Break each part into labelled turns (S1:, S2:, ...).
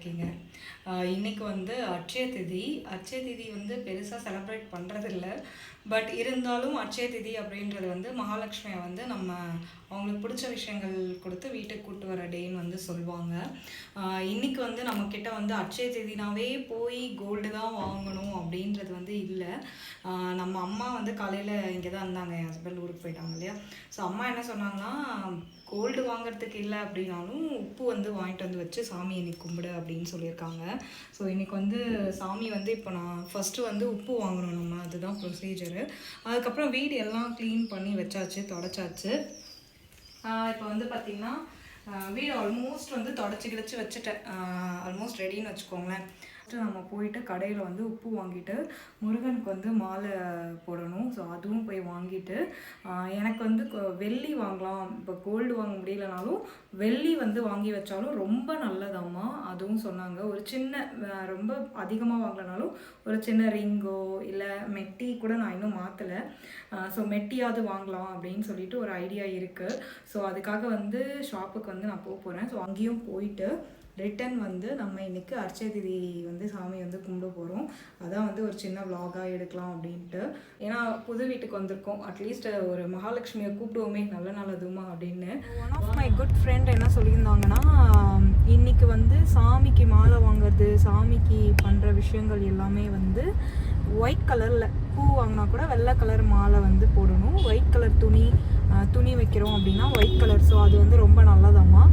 S1: இருக்கீங்க இன்றைக்கி வந்து அட்சய திதி. அட்சய திதி வந்து பெருசாக செலப்ரேட் பண்ணுறதில்ல பட் இருந்தாலும் அட்சய திதி அப்படின்றது வந்து மகாலட்சுமியை வந்து நம்ம அவங்களுக்கு பிடிச்ச விஷயங்கள் கொடுத்து வீட்டுக்கு கூட்டு வர டேன்னு வந்து சொல்லுவாங்க. இன்றைக்கி இன்னைக்கு வந்து நம்மக்கிட்ட வந்து அட்சய திதினாவே போய் கோல்டு தான் வாங்கணும் அப்படின்றது வந்து இல்லை. நம்ம அம்மா வந்து காலையில் இங்கே தான் இருந்தாங்க. என் ஹஸ்பண்ட் ஊருக்கு போயிட்டாங்க இல்லையா? ஸோ அம்மா என்ன சொன்னாங்கன்னா கோல்டு வாங்குறதுக்கு இல்லை அப்படின்னாலும் உப்பு வந்து வாங்கிட்டு வந்து வச்சு சாமி இன்னைக்கு கும்பிடு அப்படின்னு சொல்லியிருக்காங்க. ஸோ இன்னைக்கு வந்து சாமி வந்து இப்போ நான் ஃபஸ்ட்டு வந்து உப்பு வாங்கணும் நம்ம அதுதான் ப்ரொசீஜரு அதுக்கப்புறம் வீடு எல்லாம் க்ளீன் பண்ணி வச்சாச்சு தொடச்சாச்சு. இப்போ வந்து பார்த்திங்கன்னா வீடு ஆல்மோஸ்ட் வந்து தொடச்சி கிடச்சி வச்சுட்டேன். ஆல்மோஸ்ட் ரெடின்னு வச்சுக்கோங்களேன். ஃபஸ்ட்டு நம்ம போயிட்டு கடையில் வந்து உப்பு வாங்கிட்டு முருகனுக்கு வந்து மாலை போடணும். ஸோ அதுவும் போய் வாங்கிட்டு எனக்கு வந்து வெள்ளி வாங்கலாம். இப்போ கோல்டு வாங்க முடியலனாலும் வெள்ளி வந்து வாங்கி வச்சாலும் ரொம்ப நல்லதாம்மா. அதுவும் சொன்னாங்க. ஒரு சின்ன ரொம்ப அதிகமாக வாங்கலனாலும் ஒரு சின்ன ரிங்கோ இல்லை மெட்டி கூட நான் இன்னும் மாற்றலை ஸோ மெட்டியாவது வாங்கலாம் அப்படின்னு சொல்லிட்டு ஒரு ஐடியா இருக்குது ஸோ அதுக்காக வந்து ஷாப்புக்கு வந்து நான் போக போகிறேன் ஸோ அங்கேயும் போயிட்டு ரிட்டன் வந்து நம்ம இன்னைக்கு அர்ச்சய திதி வந்து சாமி வந்து கும்பிட போகிறோம் அதான் வந்து ஒரு சின்ன vlog-ஆ எடுக்கலாம் அப்படின்ட்டு. ஏன்னா புது வீட்டுக்கு வந்திருக்கோம். அட்லீஸ்ட் ஒரு மகாலட்சுமியை கூப்பிடுவோமே நல்ல நாள் அதுமா அப்படின்னு. One of my good friend என்ன சொல்லியிருந்தாங்கன்னா இன்னைக்கு வந்து சாமிக்கு மாலை வாங்குறது சாமிக்கு பண்ணுற விஷயங்கள் எல்லாமே வந்து ஒயிட் கலரில் பூ வாங்கினா கூட வெள்ளை கலர் மாலை வந்து போடணும். ஒயிட் கலர் துணி துணி வைக்கிறோம் அப்படின்னா ஒயிட் கலர் ஸோ அது வந்து ரொம்ப நல்லதாம்மா.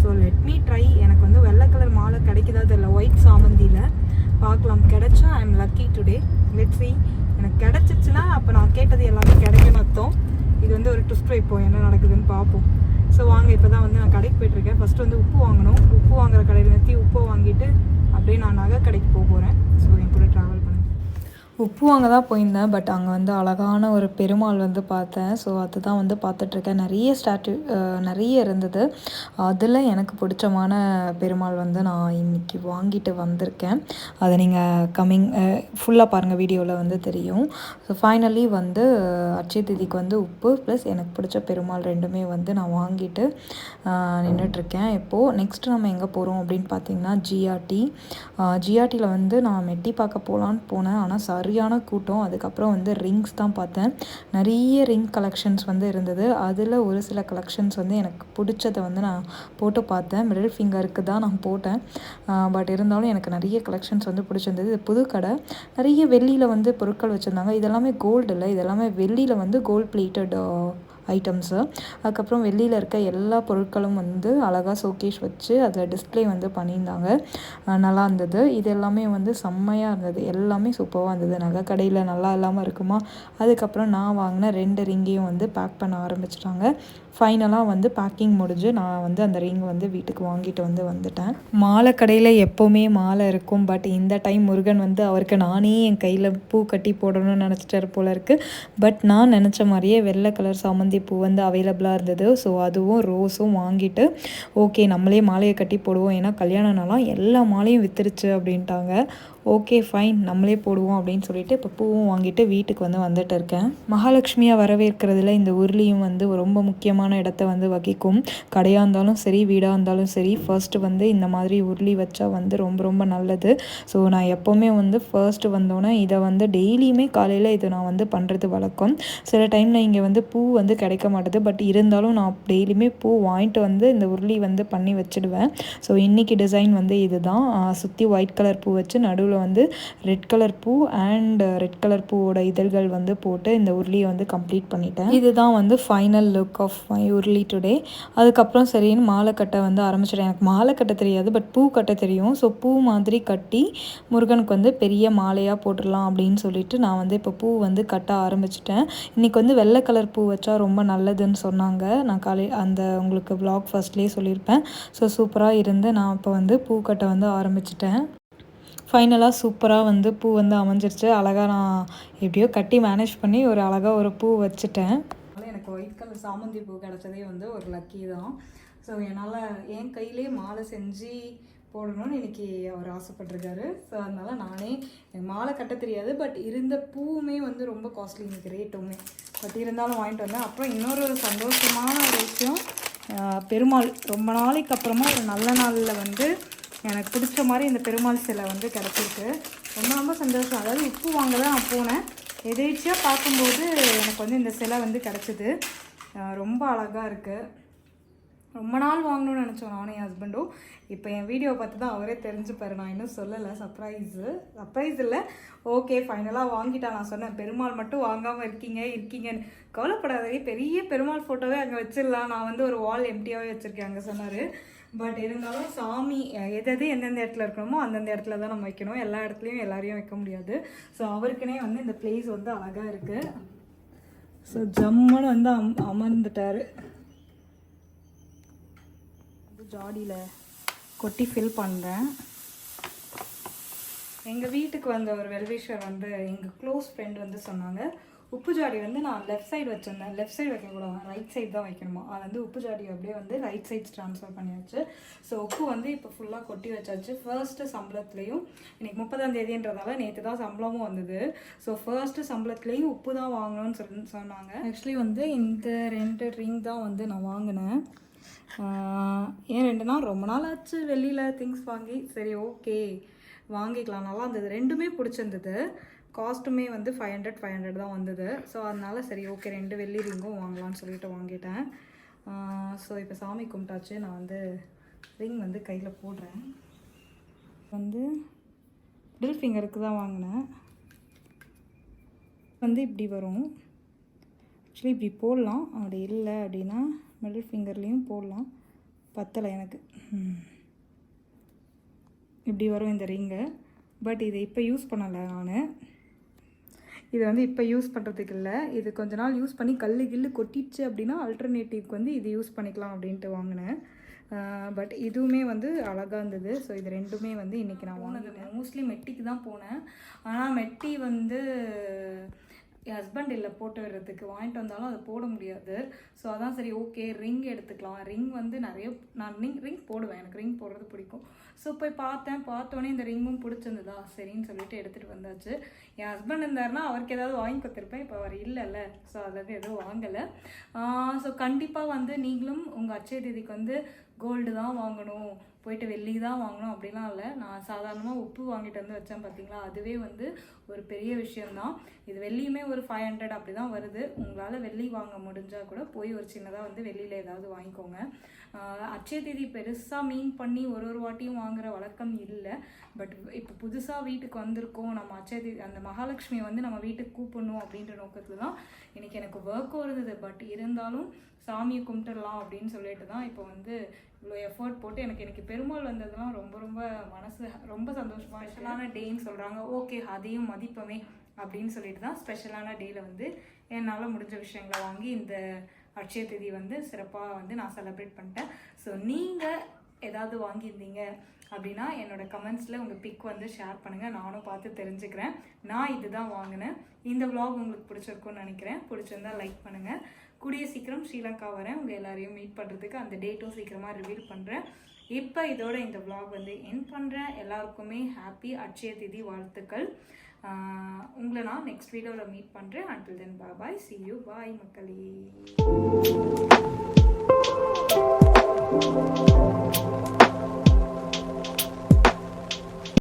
S1: ஸோ லெட் மீ ட்ரை எனக்கு வந்து வெள்ளை கலர் மாலை கிடைக்குதா தெரியல. ஒயிட் சாமந்தியில். பார்க்கலாம். கிடைச்சா I am lucky today let see. எனக்கு கிடச்சிச்சுன்னா அப்போ நான் கேட்டது எல்லாமே கிடைக்கும் அர்த்தம். இது வந்து ஒரு ட்விஸ்ட் வைப்போம் என்ன நடக்குதுன்னு பார்ப்போம். ஸோ வாங்க இப்போ தான் வந்து நான் கடைக்கு போயிட்டுருக்கேன். ஃபஸ்ட்டு வந்து உப்பு வாங்கணும். உப்பு வாங்குற கடையில் நிறுத்தி உப்பை வாங்கிட்டு அப்படியே நான் நகை கடைக்கு போக போகிறேன் ஸோ என் கூட ட்ராவல் உப்பு வாங்க தான் போயிருந்தேன் பட் அங்கே வந்து அழகான ஒரு பெருமாள் வந்து பார்த்தேன். ஸோ அதுதான் வந்து பார்த்துட்ருக்கேன். நிறைய ஸ்டாச்சு நிறைய இருந்தது. அதில் எனக்கு பிடிச்சமான பெருமாள் வந்து நான் இன்னைக்கு வாங்கிட்டு வந்திருக்கேன். அதை நீங்கள் கம்மிங் ஃபுல்லாக பாருங்கள் வீடியோவில் வந்து தெரியும். ஸோ ஃபைனலி வந்து அச்சய திதிக்கு வந்து உப்பு ப்ளஸ் எனக்கு பிடிச்ச பெருமாள் ரெண்டுமே வந்து நான் வாங்கிட்டு நின்றுட்டுருக்கேன் இப்போது நெக்ஸ்ட் நம்ம எங்கே போகிறோம் அப்படின்னு பார்த்தீங்கன்னா ஜிஆர்டி ஜிஆர்டியில் வந்து நான் மெட்டி பார்க்க போகலான்னு போனேன். ஆனால் சரியான கூட்டம். அதுக்கப்புறம் வந்து ரிங்ஸ் தான் பார்த்தேன். நிறைய ரிங் கலெக்ஷன்ஸ் வந்து இருந்தது. அதில் ஒரு சில கலெக்ஷன்ஸ் வந்து எனக்கு பிடிச்சதை வந்து நான் போட்டு பார்த்தேன். மிடில் ஃபிங்கருக்கு தான் நான் போட்டேன். பட் இருந்தாலும் எனக்கு நிறைய கலெக்ஷன்ஸ் வந்து பிடிச்சிருந்தது. இது புது கடை. நிறைய வெள்ளியில் வந்து பொருட்கள் வச்சுருந்தாங்க. இதெல்லாமே கோல்டு இல்லை. இதெல்லாமே வெள்ளியில் வந்து கோல்ட் பிளேட்டட் ஐட்டம்ஸு அதுக்கப்புறம் வெளியில் இருக்க எல்லா பொருட்களும் வந்து அழகாக ஷோகேஷ் வச்சு அதில் டிஸ்ப்ளே வந்து பண்ணியிருந்தாங்க. நல்லா இருந்தது. இது எல்லாமே வந்து செம்மையாக இருந்தது. எல்லாமே சூப்பராக இருந்தது. நகை கடையில் நல்லா இல்லாமல் இருக்குமா? அதுக்கப்புறம் நான் வாங்கின ரெண்டு ரிங்கையும் வந்து பேக் பண்ண ஆரம்பிச்சிட்டாங்க. ஃபைனலாக வந்து பேக்கிங் முடிஞ்சு நான் வந்து அந்த ரிங் வந்து வீட்டுக்கு வாங்கிட்டு வந்து வந்துட்டேன். மாலை கடையில் எப்போவுமே மாலை இருக்கும். பட் இந்த டைம் முருகன் வந்து அவருக்கு நானே என் கையில் பூ கட்டி போடணும்னு நினச்சிட்டாரு போல இருக்குது பட் நான் நினச்ச மாதிரியே வெள்ளை கலர் சாமந்தி பூ வந்து அவைலபிளாக இருந்தது. ஸோ அதுவும் ரோஸும் வாங்கிட்டு ஓகே நம்மளே மாலையை கட்டி போடுவோம். ஏன்னா கல்யாண எல்லா மாலையும் வித்துருச்சு அப்படின்ட்டாங்க. ஓகே ஃபைன் நம்மளே போடுவோம் அப்படின்னு சொல்லிட்டு இப்போ பூவும் வாங்கிட்டு வீட்டுக்கு வந்து வந்துட்டு இருக்கேன். மகாலட்சுமியாக வரவேற்கிறதுல இந்த உருளியும் வந்து ரொம்ப முக்கியமான இடத்த வந்து வகிக்கும். கடையாக இருந்தாலும் சரி வீடாக இருந்தாலும் சரி ஃபர்ஸ்ட்டு வந்து இந்த மாதிரி உருளி வச்சா வந்து ரொம்ப ரொம்ப நல்லது. ஸோ நான் எப்போவுமே வந்து ஃபர்ஸ்ட்டு வந்தோன்னே இதை வந்து டெய்லியுமே காலையில் இதை நான் வந்து பண்ணுறது வழக்கம். சில டைமில் இங்கே வந்து பூ வந்து கிடைக்க மாட்டுது. பட் இருந்தாலும் நான் டெய்லியுமே பூ வாங்கிட்டு வந்து இந்த உருளி வந்து பண்ணி வச்சிடுவேன். ஸோ இன்றைக்கி டிசைன் வந்து இதுதான். சுற்றி ஒயிட் கலர் பூ வச்சு நடுவில் வந்து ரெட் கலர் பூ அண்ட் ரெட் கலர் பூவோட இதழ்கள் வந்து போட்டு இந்த உருளியை வந்து கம்ப்ளீட் பண்ணிட்டேன். இதுதான் வந்து ஃபைனல் லுக் ஆஃப் மை உருளி டுடே அதுக்கப்புறம் சரின்னு மாலை கட்ட வந்து ஆரம்பிச்சிட்டேன். எனக்கு மாலை கட்ட தெரியாது பட் பூ கட்ட தெரியும். ஸோ பூ மாதிரி கட்டி முருகனுக்கு வந்து பெரிய மாலையாக போட்டுடலாம் அப்படின்னு சொல்லிட்டு நான் வந்து இப்போ பூ வந்து கட்ட ஆரம்பிச்சிட்டேன். இன்றைக்கி வந்து வெள்ளை கலர் பூ வச்சா ரொம்ப நல்லதுன்னு சொன்னாங்க. நான் காலை அந்த உங்களுக்கு vlog ஃபர்ஸ்ட்லேயே சொல்லியிருப்பேன். ஸோ சூப்பராக இருந்து நான் இப்போ வந்து பூ கட்ட வந்து ஆரம்பிச்சிட்டேன். ஃபைனலாக சூப்பராக வந்து பூ வந்து அமைஞ்சிருச்சு. அழகாக நான் எப்படியோ கட்டி மேனேஜ் பண்ணி ஒரு அழகாக ஒரு பூ வச்சுட்டேன். எனக்கு ஒயிட் கலர் சாமந்தி பூ கிடச்சதே வந்து ஒரு லக்கி தான். ஸோ என்னால் என் கையிலே மாலை செஞ்சு போடணும்னு இன்னைக்கு அவர் ஆசைப்பட்டிருக்காரு. ஸோ அதனால் நானே மாலை கட்ட தெரியாது பட் இருந்த பூவுமே வந்து ரொம்ப காஸ்ட்லி எனக்கு ரேட்டுமே பட் இருந்தாலும் வாங்கிட்டு வந்தேன். அப்புறம் இன்னொரு சந்தோஷமான ஒரு விஷயம் பெருமாள். ரொம்ப நாளைக்கு அப்புறமா ஒரு நல்ல நாளில் வந்து எனக்கு பிடிச்ச மாதிரி இந்த பெருமாள் சிலை வந்து கிடச்சிருக்கு. ரொம்ப ரொம்ப சந்தோஷம். அதாவது உப்பு வாங்க தான் நான் போனேன். எதேச்சியாக பார்க்கும்போது எனக்கு வந்து இந்த சிலை வந்து கிடச்சிது. ரொம்ப அழகாக இருக்குது ரொம்ப நாள் வாங்கணும்னு நினச்சோம் நானும் என் ஹஸ்பண்டும் இப்போ என் வீடியோ பார்த்து தான் அவரே தெரிஞ்சுப்பாரு நான் இன்னும் சொல்லலை சர்ப்ரைஸு சர்ப்ரைஸ் இல்லை. ஓகே ஃபைனலாக வாங்கிட்டான் நான் சொன்னேன் பெருமாள் மட்டும் வாங்காமல் இருக்கீங்க இருக்கீங்கன்னு. கவலைப்படாதே பெரிய பெருமாள் ஃபோட்டோவே அங்கே வச்சிடலாம். நான் வந்து ஒரு வால் எம்டியாகவே வச்சுருக்கேன் அங்கே சொன்னார். பட் இருந்தாலும் சாமி அஹ், எந்தெந்த இடத்துல இருக்கணுமோ அந்தந்த இடத்துல தான் நம்ம வைக்கணும். எல்லா இடத்துலையும் எல்லாரையும் வைக்க முடியாது. ஸோ அவருக்குனே வந்து இந்த பிளேஸ் வந்து அழகாக இருக்குது ஸோ ஜம்முன்னு வந்து அம் அமர்ந்துட்டாரு. ஜாடியில் கொட்டி ஃபில் பண்ணுறேன் எங்கள் வீட்டுக்கு வந்த ஒரு வெல்விஷர் வந்து எங்கள் க்ளோஸ் ஃப்ரெண்ட் வந்து சொன்னாங்க உப்பு ஜாடி வந்து நான் லெஃப்ட் சைடு வச்சுருந்தேன். லெஃப்ட் சைடு வைக்கக்கூடாது ரைட் சைடு தான் வைக்கணுமா? அது வந்து உப்பு ஜாடி அப்படியே வந்து ரைட் சைட்ஸ் ட்ரான்ஸ்ஃபர் பண்ணியாச்சு. ஸோ உப்பு வந்து இப்போ ஃபுல்லாக கொட்டி வச்சாச்சு. ஃபர்ஸ்ட்டு சம்பளத்துலேயும் இன்றைக்கி முப்பதாம் தேதின்றதால நேற்று தான் சம்பளமும் வந்தது. ஸோ ஃபர்ஸ்ட்டு சம்பளத்துலேயும் உப்பு தான் வாங்கணும்னு சொல்லி சொன்னாங்க. ஆக்சுவலி வந்து இந்த ரெண்டு ரிங் தான் வந்து நான் வாங்கினேன். ஏன் ரெண்டு நாள் ரொம்ப நாள் ஆச்சு வெளியில் திங்ஸ் வாங்கி. சரி ஓகே வாங்கிக்கலாம். நல்லா இருந்தது. ரெண்டுமே பிடிச்சிருந்தது. காஸ்ட்டுமே வந்து ஃபைவ் ஹண்ட்ரட் ஃபைவ் ஹண்ட்ரட் தான் வந்தது. ஸோ அதனால சரி ஓகே ரெண்டு வெள்ளி ரிங்கும் வாங்கலாம்னு சொல்லிட்டு வாங்கிட்டேன். ஸோ இப்போ சாமி கும்பிட்டாச்சு. நான் வந்து ரிங் வந்து கையில் போடுறேன். வந்து மிடில் ஃபிங்கருக்கு தான் வாங்கினேன். வந்து இப்படி வரும். ஆக்சுவலி இப்படி போடலாம். அப்படி இல்லை அப்படின்னா மிடில் ஃபிங்கர்லேயும் போடலாம். பத்தலை எனக்கு. இப்படி வரும் இந்த ரிங்கு. பட் இதை இப்போ யூஸ் பண்ணலை நான். இது வந்து இப்போ யூஸ் பண்ணுறதுக்கு இல்லை. இது கொஞ்ச நாள் யூஸ் பண்ணி கல் கில்லு கொட்டிடுச்சு அப்படின்னா அல்டர்னேட்டிவ்க்கு வந்து இது யூஸ் பண்ணிக்கலாம் அப்படின்ட்டு வாங்கினேன். பட் இதுவுமே வந்து அழகாக இருந்தது. ஸோ இது ரெண்டுமே வந்து இன்றைக்கி நான் வாங்கினேன். மோஸ்ட்லி மெட்டிக்கு தான் போனேன். ஆனால் மெட்டி வந்து ஹஸ்பண்ட் இல்லை போட்டு விடுறதுக்கு வாங்கிட்டு வந்தாலும் அதை போட முடியாது. ஸோ அதான் சரி ஓகே ரிங் எடுத்துக்கலாம். ரிங் வந்து நிறைய நான் ரிங் ரிங் போடுவேன். எனக்கு ரிங் போடுறது பிடிக்கும். ஸோ போய் பார்த்தேன். பார்த்தோன்னே இந்த ரிங்கும் பிடிச்சிருந்ததா? சரின்னு சொல்லிட்டு எடுத்துகிட்டு வந்தாச்சு. என் ஹஸ்பண்ட் இருந்தாருன்னா அவருக்கு ஏதாவது வாங்கி கொடுத்துருப்பேன். இப்போ அவர் இல்லைல்ல. ஸோ அதாவது எதுவும் வாங்கலை. ஸோ கண்டிப்பாக வந்து நீங்களும் உங்கள் அச்சய தேதிக்கு வந்து கோல்டு தான் வாங்கணும். போயிட்டு வெள்ளி தான் வாங்கணும் அப்படிலாம் இல்லை. நான் சாதாரணமாக உப்பு வாங்கிட்டு வந்து வச்சேன் பார்த்தீங்களா அதுவே வந்து ஒரு பெரிய விஷயம்தான் இது வெள்ளியுமே ஒரு ஃபைவ் ஹண்ட்ரட் அப்படி தான் வருது. உங்களால் வெள்ளி வாங்க முடிஞ்சால் கூட போய் ஒரு சின்னதாக வந்து வெளியில் ஏதாவது வாங்கிக்கோங்க. அச்சய தேதி பெருசாக மீன் பண்ணி ஒரு ஒரு வாட்டியும் வாங்குற வழக்கம் இல்லை. பட் இப்போ புதுசாக வீட்டுக்கு வந்திருக்கோம் நம்ம அச்சய தேதி அந்த மகாலட்சுமியை வந்து நம்ம வீட்டுக்கு கூப்பிடணும் அப்படின்ற நோக்கத்தில் தான் இன்றைக்கி எனக்கு ஒர்க்கும் இருந்தது பட் இருந்தாலும் சாமியை கும்பிட்டுடலாம் அப்படின்னு சொல்லிட்டு தான் இப்போ வந்து இவ்வளோ எஃபர்ட் போட்டு எனக்கு எனக்கு பெருமாள் வந்ததெல்லாம் ரொம்ப ரொம்ப மனசு ரொம்ப சந்தோஷமாக ஸ்பெஷலான டேன்னு சொல்கிறாங்க ஓகே அதையும் மதிப்பமே அப்படின்னு சொல்லிட்டு தான் ஸ்பெஷலான டேயில் வந்து என்னால் முடிஞ்ச விஷயங்களை வாங்கி இந்த அட்சய திதி வந்து சிறப்பாக வந்து நான் செலிப்ரேட் பண்ணிட்டேன். ஸோ நீங்கள் ஏதாவது வாங்கியிருந்தீங்க அப்படின்னா என்னோட கமெண்ட்ஸில் உங்கள் பிக் வந்து ஷேர் பண்ணுங்கள் நானும் பார்த்து தெரிஞ்சுக்கிறேன். நான் இதுதான் வாங்கினேன். இந்த விலாக் உங்களுக்கு பிடிச்சிருக்கும்னு நினைக்கிறேன். பிடிச்சிருந்தா லைக் பண்ணுங்கள் கூடிய சீக்கிரம் ஸ்ரீலங்கா வரேன். உங்கள் எல்லாரையும் மீட் பண்ணுறதுக்கு அந்த டேட்டும் சீக்கிரமாக ரிவீல் பண்ணுறேன் இப்போ இதோட இந்த விலாக் வந்து என் பண்ணுறேன் எல்லாருக்குமே ஹாப்பி அட்சய திதி வாழ்த்துக்கள். உங்களை நான் நெக்ஸ்ட் வீடியோவில் மீட் பண்ணுறேன் until then bye see you bye மக்களே.